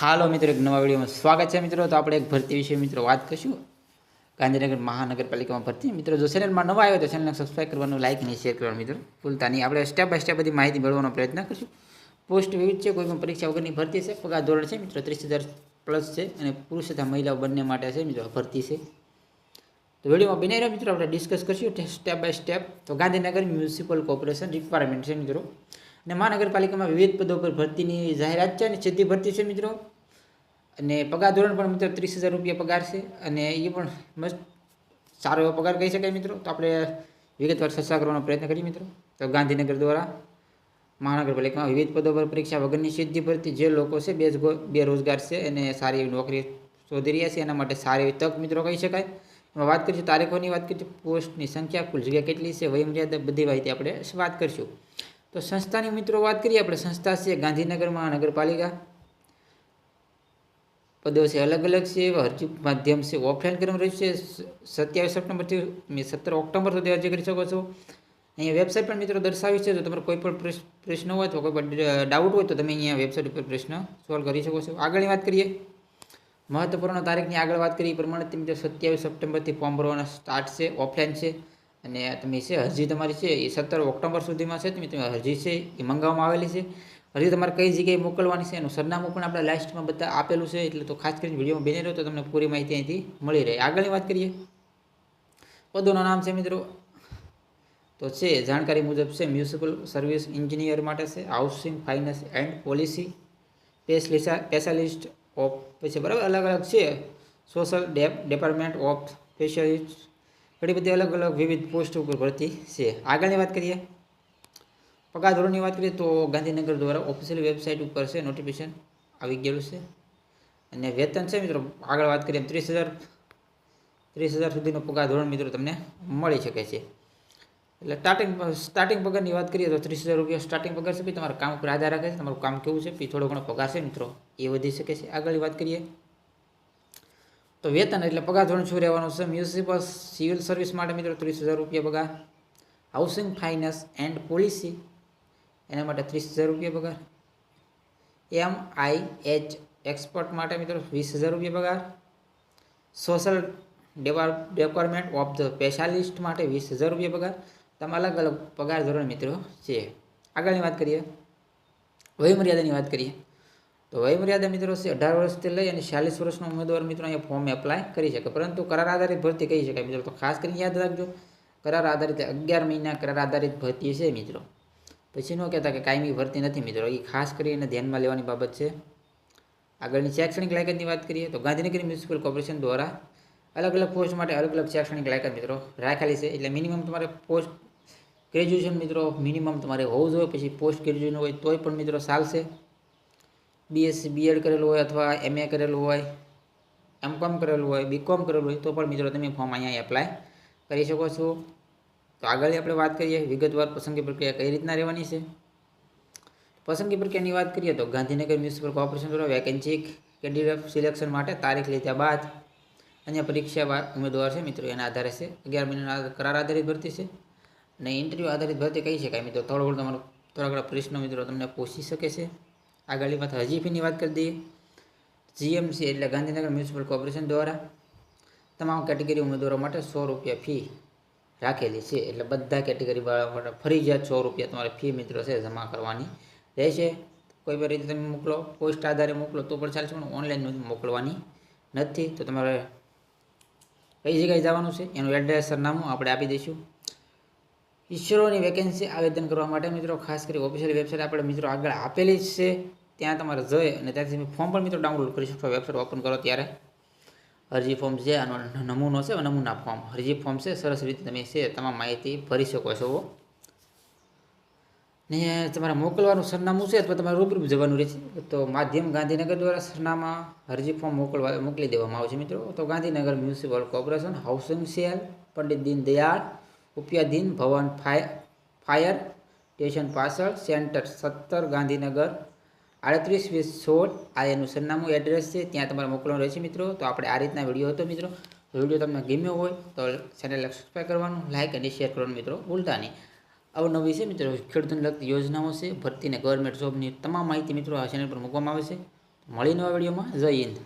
હાલો મિત્રો, એક નવા વિડીયોમાં સ્વાગત છે મિત્રો. તો આપણે એક ભરતી વિશે મિત્રો વાત કરશું. ગાંધીનગર મહાનગરપાલિકામાં ભરતી. મિત્રો, જો ચેનલમાં નવા આવ્યો તો ચેનલને સબસ્ક્રાઈબ કરવાનું લાઇક અને શેર કરવાનું મિત્રો. ભૂલતા નહીં. આપણે સ્ટેપ બાય સ્ટેપ બધી માહિતી મેળવવાનો પ્રયત્ન કરીશું. પોસ્ટ વિવિધ છે, કોઈ પણ પરીક્ષા વગરની ભરતી છે. પગાર ધોરણ છે મિત્રો, ત્રીસ હજાર પ્લસ છે અને પુરુષ તથા મહિલાઓ બંને માટે છે મિત્રો, ભરતી છે. તો વિડીયોમાં બની રહ્યો મિત્રો. આપણે ડિસ્કસ કરીશું સ્ટેપ બાય સ્ટેપ તો ગાંધીનગર મ્યુનિસિપલ કોર્પોરેશન રિક્વાયરમેન્ટ છે મિત્રો. અને મહાનગરપાલિકામાં વિવિધ પદો પર ભરતીની જાહેરાત છે અને સીધી ભરતી છે મિત્રો. અને પગાર ધોરણ પણ મિત્રો ત્રીસ હજાર રૂપિયા પગાર છે અને એ પણ મસ્ત સારો એવો પગાર કહી શકાય મિત્રો. તો આપણે વિગતવાર ચર્ચા કરવાનો પ્રયત્ન કરીએ મિત્રો. તો ગાંધીનગર દ્વારા મહાનગરપાલિકામાં વિવિધ પદો પર પરીક્ષા વગરની સિદ્ધિ ભરતી જે લોકો છે બે બેરોજગાર છે અને સારી એવી નોકરી શોધી રહ્યા છે, એના માટે સારી એવી તક મિત્રો કહી શકાય. એમાં વાત કરીશું તારીખોની વાત કરીશું. પોસ્ટની સંખ્યા, કુલ જગ્યા કેટલી છે, વયમર્યાદા બધી માહિતી આપણે વાત કરીશું. તો સંસ્થાની મિત્રો વાત કરીએ, આપણે સંસ્થા છે ગાંધીનગર મહાનગરપાલિકા પદો છે અલગ અલગ છે, અરજી માધ્યમ છે ઓફલાઈન રહ્યું છે. સત્યાવીસ સપ્ટેમ્બરથી સત્તર ઓક્ટોબર સુધી અરજી કરી શકો છો. અહીંયા વેબસાઇટ પણ મિત્રો દર્શાવી છે, જો તમારે કોઈ પણ પ્રશ્ન હોય, તો કોઈ પણ ડાઉટ હોય, તો તમે અહીંયા વેબસાઇટ ઉપર પ્રશ્ન સોલ્વ કરી શકો છો. આગળની વાત કરીએ. મહત્વપૂર્ણ તારીખની આગળ વાત કરીએ પ્રમાણે મિત્રો સત્યાવીસ સપ્ટેમ્બરથી ફોર્મ ભરવાના સ્ટાર્ટ છે ઓફલાઈન છે. અને તમે છે, અરજી તમારી છે, એ સત્તર ઓક્ટોબર સુધીમાં છે, તમે તમે અરજી છે, એ મંગાવવામાં આવેલી છે. અરજી તમારે કઈ જગ્યાએ મોકલવાની છે, એનું સરનામું પણ આપણે લાસ્ટમાં બધા આપેલું છે, એટલે તો ખાસ કરીને વિડીયોમાં બની રહ્યો તો તમને પૂરી માહિતી અહીંથી મળી રહે. આગળની વાત કરીએ. પદોનું નામ છે મિત્રો. તો છે, જાણકારી મુજબ છે, મ્યુનિસિપલ સર્વિસ એન્જિનિયર માટે છે, housing, finance and policy specialist of, પછી બરાબર અલગ અલગ છે. સોશિયલ ડિપાર્ટમેન્ટ ઓફ સ્પેશિયાલિસ્ટ ઘણી બધી અલગ અલગ વિવિધ પોસ્ટ ઉપર ભરતી છે. આગળની વાત કરીએ. પગાર ધોરણની વાત કરીએ તો ગાંધીનગર દ્વારા ઓફિશિયલ વેબસાઇટ ઉપર છે નોટિફિકેશન આવી ગયેલું છે. અને વેતન છે મિત્રો, આગળ વાત કરીએ ત્રીસ હજાર ત્રીસ હજાર સુધીનો પગાર ધોરણ મિત્રો તમને મળી શકે છે. એટલે સ્ટાર્ટિંગ સ્ટાર્ટિંગ પગારની વાત કરીએ તો ત્રીસ હજાર રૂપિયા સ્ટાર્ટિંગ પગાર છે, પછી તમારા કામ ઉપર આધાર રાખે છે, તમારું કામ કેવું છે, પછી થોડો ઘણો પગાર છે મિત્રો, એ વધી શકે છે. આગળની વાત કરીએ. તો વેતન એટલે પગાર ધોરણ શું રહેવાનું છે? મ્યુનિસિપલ સિવિલ સર્વિસ માટે મિત્રો ત્રીસ હજાર રૂપિયા પગાર. હાઉસિંગ ફાઇનાન્સ એન્ડ પોલિસી એના માટે ત્રીસ હજાર રૂપિયા પગાર. એમ આઈ એચ એક્સપર્ટ માટે મિત્રો વીસ હજાર રૂપિયા પગાર. Social department of the specialist માટે વીસ હજાર રૂપિયા પગાર. તમે અલગ અલગ પગાર ધોરણ મિત્રો છે. આગળની વાત કરીએ. વયમર્યાદાની વાત કરીએ. તો વયમર્યાદા મિત્રો છે, અઢાર વર્ષથી લઈ અને ચાલીસ વર્ષનો ઉમેદવાર મિત્રો અહીંયા ફોર્મ એપ્લાય કરી શકે. પરંતુ કરાર આધારિત ભરતી કહી શકાય મિત્રો. તો ખાસ કરીને યાદ રાખજો, કરાર આધારિત અગિયાર મહિના કરાર આધારિત ભરતી છે મિત્રો. પછી ન કહેતા કે કાયમી ભરતી નથી મિત્રો. એ ખાસ કરીને ધ્યાનમાં લેવાની બાબત છે. આગળની શૈક્ષણિક લાયકાતની વાત કરીએ તો ગાંધીનગર મ્યુનિસિપલ કોર્પોરેશન દ્વારા અલગ અલગ પોસ્ટ માટે અલગ અલગ શૈક્ષણિક લાયકાત મિત્રો રાખેલી છે. એટલે મિનિમમ તમારે પોસ્ટ ગ્રેજ્યુએશન મિત્રો મિનિમમ તમારે હોવું જોઈએ. પછી પોસ્ટ ગ્રેજ્યુએશન હોય તોય પણ મિત્રો ચાલશે. બીએસસી બીએડ કરેલું હોય અથવા એમએ કરેલું હોય એમ કોમ કરેલું હોય બીકોમ કરેલું હોય, તો પણ મિત્રો તમે ફોર્મ અહીંયા એપ્લાય કરી શકો છો. તો આગળ આપણે વાત કરીએ વિગતવાર પસંદગી પ્રક્રિયા કઈ રીતના રહેવાની છે? પસંદગી પ્રક્રિયાની વાત કરીએ તો ગાંધીનગર મ્યુનિસિપલ કોર્પોરેશન દ્વારા વેકેન્સી કેન્ડિડેટ સિલેક્શન માટે તારીખ લીધા બાદ અન્ય પરીક્ષા ઉમેદવાર છે મિત્રો, એના આધારે છે. અગિયાર મહિનાના કરાર આધારિત ભરતી છે. અને ઇન્ટરવ્યૂ આધારિત ભરતી કહી શકાય મિત્રો, થોડો ઘણો તમારો થોડા ઘણા પ્રશ્નો મિત્રો તમને પૂછી શકે છે. આગળની વાત હજી ફીની વાત કરી દઈએ. જીએમસી એટલે ગાંધીનગર મ્યુનિસિપલ કોર્પોરેશન દ્વારા તમામ કેટેગરી ઉમેદવારો માટે સો રૂપિયા ફી રાખેલી છે. એટલે બધા કેટેગરી માટે ફરજિયાત સો રૂપિયા તમારે ફી મિત્રો છે જમા કરવાની રહેશે. કોઈ પણ રીતે તમે મોકલો, પોસ્ટ આધારે મોકલો તો પણ ચાલશે, પણ ઓનલાઈન મોકલવાની નથી. તો તમારે કઈ જગ્યાએ જવાનું છે? એનું એડ્રેસ સરનામું આપણે આપી દઈશું. ઈસરોની વેકેન્સી આવેદન કરવા માટે મિત્રો ખાસ કરી ઓફિશિયલ વેબસાઇટ આપણે મિત્રો આગળ આપેલી જ છે. ત્યાં તમારે જઈ અને ત્યાંથી તમે ફોર્મ પણ મિત્રો ડાઉનલોડ કરી શકશો વેબસાઇટ ઓપન કરો ત્યારે. અરજી ફોર્મ છે આનો નમૂનો છે નમૂના ફોર્મ અરજી ફોર્મ છે, સરસ રીતે તમે છે, તમામ માહિતી ભરી શકો છો. ને તમારે મોકલવાનું સરનામું છે અથવા તમારે રૂબરૂ જવાનું રહેશે. તો માધ્યમ ગાંધીનગર દ્વારા સરનામા અરજી ફોર્મ મોકલવા, મોકલી દેવામાં આવશે મિત્રો. તો Gandhinagar municipal corporation housing cell Pandit Deendayal ઉપયાદીન Bhavan ફાય ફાયર સ્ટેશન પાછળ સેન્ટર સત્તર ગાંધીનગર આડત્રીસ વીસ સોળ આ એનું સરનામું એડ્રેસ છે, ત્યાં તમારે મોકલવાનું રહેશે મિત્રો. તો આપણે આ રીતના વીડિયો હતો મિત્રો. વીડિયો તમને ગમ્યો હોય તો ચેનલ સબસ્ક્રાઈબ કરવાનું લાઇક અને શેર કરવાનું મિત્રો, ભૂલતા નહીં. અવનવી છે મિત્રો, ખેડૂતોને લગતી યોજનાઓ છે. ભરતીને ગવર્મેન્ટ જોબની તમામ માહિતી મિત્રો આ ચેનલ પર મૂકવામાં આવે છે. મળી વિડીયોમાં જય હિન્દ.